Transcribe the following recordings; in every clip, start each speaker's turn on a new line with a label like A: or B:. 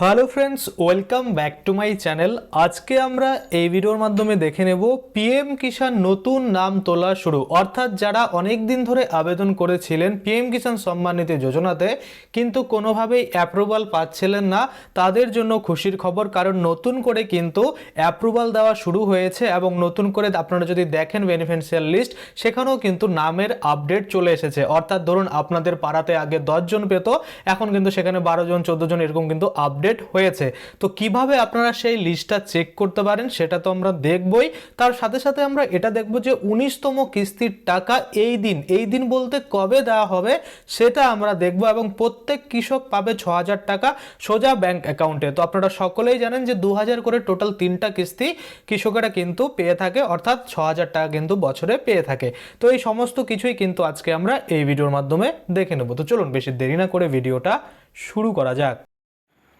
A: Hello friends welcome back to my channel আজকে আমরা এই ভিডিওর মাধ্যমে দেখে নেব পিএম কিষাণ নতুন নাম তোলা শুরু। অর্থাৎ যারা অনেক দিন ধরে আবেদন করেছিলেন পিএম কিষাণ সম্মান নিধি যোজনাতে, কিন্তু কোনোভাবেই অ্যাপ্রুভাল পাচ্ছিলেন না। তাদের জন্য খুশির খবর, কারণ নতুন করে কিন্তু অ্যাপ্রুভাল দেওয়া শুরু হয়েছে এবং নতুন করে আপনারা যদি দেখেন বেনিফিশিয়াল লিস্ট সেখানেও কিন্তু নামের আপডেট চলে এসেছে। অর্থাৎ ধরুন আপনাদের পাড়াতে আগে জন পেত, এখন কিন্তু সেখানে বারো জন, চোদ্দ জন, এরকম কিন্তু আপডেট হয়েছে। তো কীভাবে আপনারা সেই লিস্টটা চেক করতে পারেন সেটা তো আমরা দেখবই। তার সাথে সাথে আমরা এটা দেখব যে উনিশতম কিস্তির টাকা এই দিন এই দিন বলতে কবে দেওয়া হবে সেটা আমরা দেখব এবং প্রত্যেক কৃষক পাবে ছ হাজার টাকা সোজা ব্যাংক অ্যাকাউন্টে তো আপনারা সকলেই জানেন যে দু হাজার করে টোটাল তিনটা কিস্তি কৃষকেরা কিন্তু পেয়ে থাকে, অর্থাৎ ছ হাজার টাকা কিন্তু বছরে পেয়ে থাকে। তো এই সমস্ত কিছুই কিন্তু আজকে আমরা এই ভিডিওর মাধ্যমে দেখে নেব। তো চলুন বেশি দেরি না করে ভিডিওটা শুরু করা যাক।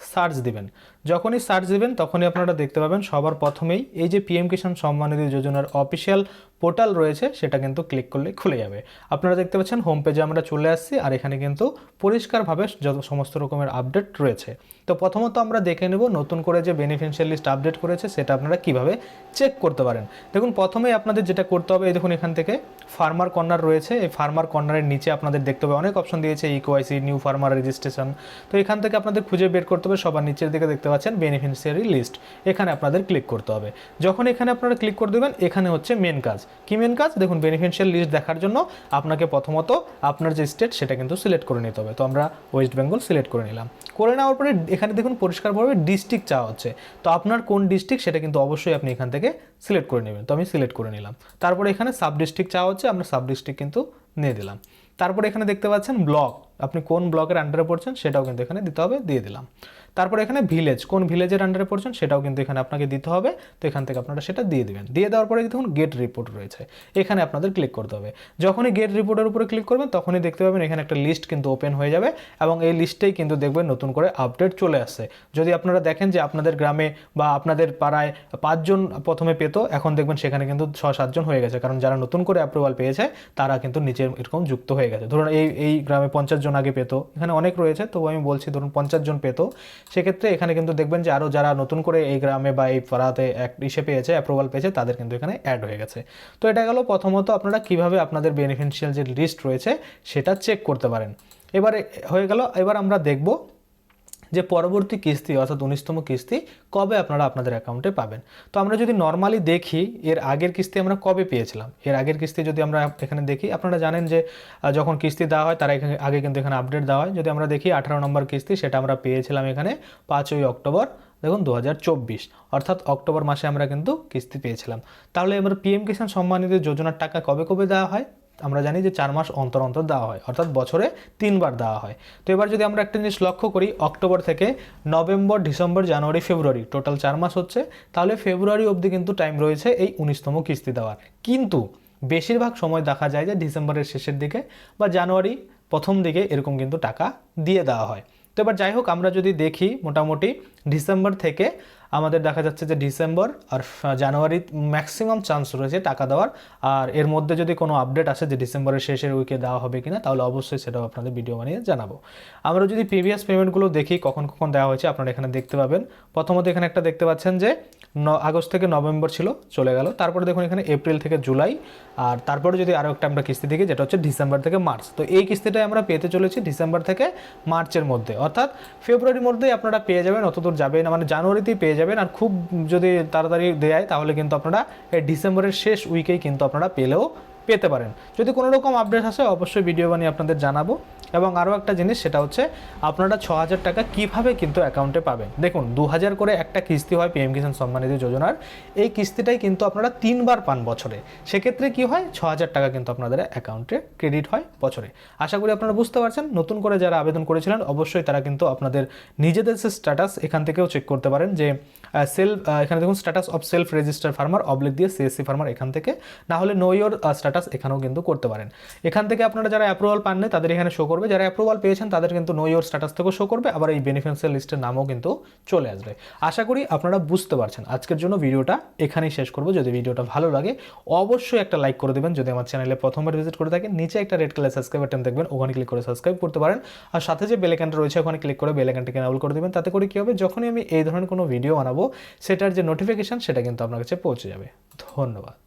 A: সার্চ দিবেন। যখনই সার্চ দিবেন, তখনই আপনারা দেখতে পাবেন সবার প্রথমেই এই যে পিএম কিষাণ সম্মানিধি যোজনার অফিসিয়াল পোর্টাল রয়েছে, সেটা কিন্তু ক্লিক করলে খুলে যাবে। আপনারা দেখতে পাচ্ছেন হোম পেজে আমরা চলে আসছি, আর এখানে কিন্তু পরিষ্কারভাবে যত সমস্ত রকমের আপডেট রয়েছে। তো প্রথমত আমরা দেখে নেব নতুন করে যে বেনিফিশিয়াল লিস্ট আপডেট করেছে, সেটা আপনারা কীভাবে চেক করতে পারেন। দেখুন, প্রথমেই আপনাদের যেটা করতে হবে, এই দেখুন এখান থেকে ফার্মার কর্নার রয়েছে, এই ফার্মার কর্নারের নিচে আপনাদের দেখতে হবে, অনেক অপশন দিয়েছে ইকোআইসি নিউ ফার্মার রেজিস্ট্রেশন তো এখান থেকে আপনাদের খুঁজে বের করতে হবে, সবার নিচের দিকে দেখতে পাচ্ছেন বেনিফিশিয়ারি লিস্ট এখানে আপনাদের ক্লিক করতে হবে। যখন এখানে আপনারা ক্লিক করে দেবেন, এখানে হচ্ছে মেন কাজ। কি মেন কাজ? দেখুন বেনিফিশিয়াল লিস্ট দেখার জন্য আপনাকে প্রথমত আপনার যে স্টেট সেটা কিন্তু সিলেক্ট করে নিতে হবে। তো আমরা ওয়েস্ট বেঙ্গল সিলেক্ট করে নিলাম। করে নেওয়ার পরে এখানে দেখুন পরিষ্কারভাবে ডিস্ট্রিক্ট চাওয়া হচ্ছে। তো আপনার কোন ডিস্ট্রিক্ট সেটা কিন্তু অবশ্যই আপনি এখান থেকে সিলেক্ট করে নেবেন। তো আমি সিলেক্ট করে নিলাম। তারপরে এখানে সাব ডিস্ট্রিক্ট চাওয়া হচ্ছে, আমরা সাব ডিস্ট্রিক্ট কিন্তু নিয়ে দিলাম। তারপরে এখানে দেখতে পাচ্ছেন ব্লক আপনি কোন ব্লকের আন্ডারে পড়ছেন সেটাও কিন্তু এখানে দিতে হবে, দিয়ে দিলাম। তারপর এখানে ভিলেজ কোন ভিলেজের আন্ডারে পড়ছেন সেটাও কিন্তু এখানে আপনাকে দিতে হবে, তো এখান থেকে আপনারা সেটা দিয়ে দেবেন। দিয়ে দেওয়ার পরে দেখুন গেট রিপোর্ট রয়েছে। এখানে আপনাদের ক্লিক করতে হবে। যখনই গেট রিপোর্টের উপরে ক্লিক করবেন, তখনই দেখতে পাবেন এখানে একটা লিস্ট কিন্তু ওপেন হয়ে যাবে এবং এই লিস্টেই কিন্তু দেখবেন নতুন করে আপডেট চলে আসছে। যদি আপনারা দেখেন যে আপনাদের গ্রামে বা আপনাদের পাড়ায় পাঁচজন প্রথমে পেতো, এখন দেখবেন সেখানে কিন্তু ছ সাতজন হয়ে গেছে। কারণ যারা নতুন করে অ্যাপ্রুভাল পেয়েছে, তারা কিন্তু নিচে এরকম যুক্ত হয়ে গেছে। ধরুন এই এই গ্রামে পঞ্চাশ জন আগে পেতো। এখানে অনেক রয়েছে তো আমি বলছি, ধরুন পঞ্চাশ জন পেতো। সেক্ষেত্রে এখানে কিন্তু দেখবেন যে আরও যারা নতুন করে এই গ্রামে বা এই পাড়াতে এক ইসে পেয়েছে অ্যাপ্রুভাল পেয়েছে, তাদের কিন্তু এখানে অ্যাড হয়ে গেছে। তো এটা গেল প্রথমত, আপনারা কীভাবে আপনাদের বেনিফিশিয়াল যে লিস্ট রয়েছে, সেটা চেক করতে পারেন। এবারে হয়ে গেল, এবার আমরা দেখব যে পরবর্তী কিস্তি, অর্থাৎ উনিশতম কিস্তি, কবে আপনারা আপনাদের অ্যাকাউন্টে পাবেন। তো আমরা যদি নর্মালি দেখি, এর আগের কিস্তি আমরা কবে পেয়েছিলাম? এর আগের কিস্তি যদি আমরা এখানে দেখি, আপনারা জানেন যে যখন কিস্তি দেওয়া হয়, তারা এখানে আগে কিন্তু এখানে আপডেট দেওয়া হয়। যদি আমরা দেখি, আঠারো নম্বর কিস্তি, সেটা আমরা পেয়েছিলাম এখানে পাঁচই অক্টোবর, দেখুন দু হাজার চব্বিশ। অর্থাৎ অক্টোবর মাসে আমরা কিন্তু কিস্তি পেয়েছিলাম। তাহলে এবার পিএম কিষাণ সম্মানিত যোজনার টাকা কবে কবে দেওয়া হয়? আমরা জানি যে চার মাস অন্তর অন্তর দেওয়া হয়, অর্থাৎ বছরে তিনবার দেওয়া হয়। তো এবার যদি আমরা একটা জিনিস লক্ষ্য করি, অক্টোবর থেকে নভেম্বর, ডিসেম্বর, জানুয়ারি, ফেব্রুয়ারি, টোটাল চার মাস হচ্ছে, তাহলে ফেব্রুয়ারি অবধি কিন্তু টাইম রয়েছে এই উনিশতম কিস্তি দেওয়ার। কিন্তু বেশিরভাগ সময় দেখা যায় যে ডিসেম্বরের শেষের দিকে বা জানুয়ারি প্রথম দিকে এরকম কিন্তু টাকা দিয়ে দেওয়া হয়। তো এবার যাই হোক, আমরা যদি দেখি মোটামুটি ডিসেম্বর থেকে আমাদের দেখা যাচ্ছে যে ডিসেম্বর আর জানুয়ারি ম্যাক্সিমাম চান্স রয়েছে টাকা দেওয়ার। আর এর মধ্যে যদি কোনো আপডেট আসে যে ডিসেম্বরের শেষের উইকে দেওয়া হবে কিনা, তাহলে অবশ্যই সেটাও আপনাদের ভিডিও বানিয়ে জানাব। আমরা যদি প্রিভিয়াস পেমেন্টগুলো দেখি, কখন কখন দেওয়া হয়েছে, আপনারা এখানে দেখতে পাবেন। প্রথমত এখানে একটা দেখতে পাচ্ছেন যে আগস্ট থেকে নভেম্বর ছিল, চলে গেল। তারপরে দেখুন এখানে এপ্রিল থেকে জুলাই, আর তারপরে যদি আরও একটা আমরা কিস্তি দেখি, যেটা হচ্ছে ডিসেম্বর থেকে মার্চ। তো এই কিস্তিটাই আমরা পেতে চলেছি ডিসেম্বর থেকে মার্চের মধ্যে। অর্থাৎ ফেব্রুয়ারির মধ্যেই আপনারা পেয়ে যাবেন অতদূর যাবে না মানে জানুয়ারিতেই পেয়ে যাবেন। আর খুব যদি তাড়াতাড়ি দেয়, তাহলে কিন্তু আপনারা এই ডিসেম্বরের শেষ উইকেই কিন্তু আপনারা পেলেও পেতে পারেন। যদি কোনো রকম আপডেট আসে, অবশ্যই ভিডিও বানিয়ে আপনাদের জানাব। এবং আরও একটা জিনিস, সেটা হচ্ছে আপনারা ছ হাজার টাকা কীভাবে কিন্তু অ্যাকাউন্টে পাবেন। দেখুন দু হাজার করে একটা কিস্তি হয় পিএম কিষাণ সম্মানিধি যোজনার এই কিস্তিটাই কিন্তু আপনারা তিনবার পান বছরে। সেক্ষেত্রে কি হয়? ছ হাজার টাকা কিন্তু আপনাদের অ্যাকাউন্টে ক্রেডিট হয় বছরে। আশা করি আপনারা বুঝতে পারছেন। নতুন করে যারা আবেদন করেছিলেন, অবশ্যই তারা কিন্তু আপনাদের নিজেদের যে স্ট্যাটাস এখান থেকেও চেক করতে পারেন যে সেলফ এখানে দেখুন status of self register farmer oblique দিয়ে সিএসসি ফার্মার এখান থেকে। না হলে নো ইয়োর স্ট্যাটাস এখানেও কিন্তু করতে পারেন। এখান থেকে আপনারা যারা অ্যাপ্রুভাল পাননি, তাদের এখানে শো করবে। যারা অ্যাপ্রুভাল পেয়েছেন তাদের কিন্তু নো ইয়োর স্ট্যাটাস থেকেও শো করবে, আবার এই বেনিফিশিয়াল লিস্টের নামও কিন্তু চলে আসবে। আশা করি আপনারা বুঝতে পারছেন। আজকের জন্য ভিডিওটা এখানেই শেষ করব। যদি ভিডিওটা ভালো লাগে, অবশ্যই একটা লাইক করে দেবেন। যদি আমার চ্যানেলে প্রথমবার ভিজিট করে থাকেন, নিচে একটা রেড কালার সাবস্ক্রাইব বাটন দেখবেন, ওখানে ক্লিক করে সাবস্ক্রাইব করতে পারেন। আর সাথে যে বেলেকানটা রয়েছে, ওখানে ক্লিক করে বেলেকানটাকে এনাবল করে দেবেন। তাতে করে কী হবে, যখনই আমি এই ধরনের কোনো ভিডিও বানাবো, সেটার যে নোটিফিকেশান সেটা কিন্তু আপনার কাছে পৌঁছে যাবে। ধন্যবাদ।